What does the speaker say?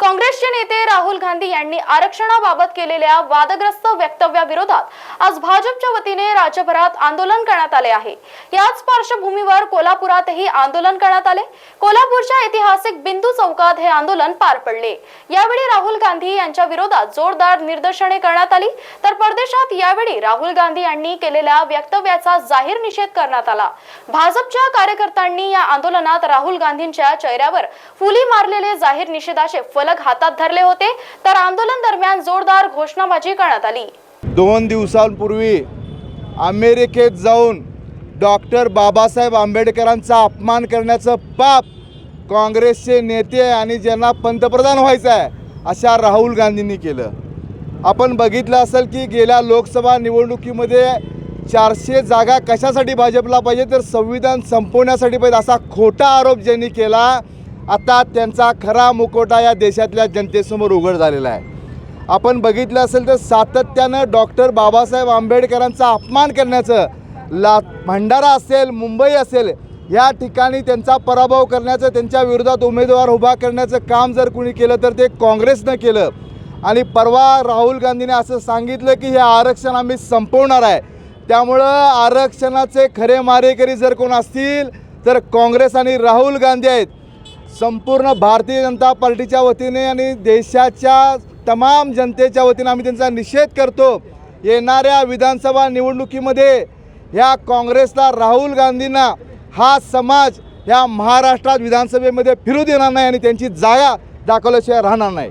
काँग्रेसचे नेते राहुल गांधी यांनी आरक्षणाबाबत केलेल्या वादग्रस्त वक्तव्याविरोधात आज भाजपच्या वतीने राज्यभरात आंदोलन करण्यात आले आहे. याच पार्श्वभूमीवर कोल्हापुरातही आंदोलन करण्यात आले. कोल्हापूरच्या ऐतिहासिक बिंदू चौकात हे आंदोलन पार पडले. यावेळी राहुल गांधी यांच्या विरोधात जोरदार निदर्शने करण्यात आली. तर परदेशात यावेळी राहुल गांधी यांनी केलेल्या वक्तव्याचा जाहीर निषेध करण्यात आला. भाजपच्या कार्यकर्त्यांनी या आंदोलनात राहुल गांधींच्या चेहऱ्यावर फुली मारलेले जाहीर निषेधाचे फलक हातात धरले होते तर आंदोलन दरम्यान जोरदार घोषणाबाजी करण्यात आली. दोन दिवसांपूर्वी अमेरिकेत जाऊन डॉक्टर बाबासाहेब आंबेडकरांचा अपमान करण्याचं पाप काँग्रेसचे नेते आणि ज्यांना पंतप्रधान व्हायचं आहे अशा राहुल गांधींनी केलं. आपण बघितलं असेल की गेल्या लोकसभा निवडणुकीमध्ये चारशे जागा कशासाठी भाजपला पाहिजे तर संविधान संपवण्यासाठी पाहिजे असा खोटा आरोप ज्यांनी केला आता त्यांचा खरा मुकोटा या देशातल्या जनतेसमोर उघड झालेला आहे. आपण बघितलं असेल तर सातत्यानं डॉक्टर बाबासाहेब आंबेडकरांचा अपमान करण्याचं ला भंडारा असेल मुंबई असेल या ठिकाणी त्यांचा पराभव करण्याचं त्यांच्या विरोधात उमेदवार उभा करण्याचं काम जर कुणी केलं तर ते काँग्रेसनं केलं. आणि परवा राहुल गांधीने असं सांगितलं की हे आरक्षण आम्ही संपवणार आहे. त्यामुळं आरक्षणाचे खरे मारेकरी जर कोण असतील तर काँग्रेस आणि राहुल गांधी आहेत. संपूर्ण भारतीय जनता पार्टीच्या वतीने आणि देशाच्या तमाम जनतेच्या वतीने आम्ही त्यांचा निषेध करतो. येणाऱ्या विधानसभा निवडणुकीमध्ये ह्या काँग्रेसला राहुल गांधींना हा समाज ह्या महाराष्ट्रात विधानसभेमध्ये फिरू देणार नाही आणि त्यांची जागा दाखवल्याशिवाय राहणार नाही.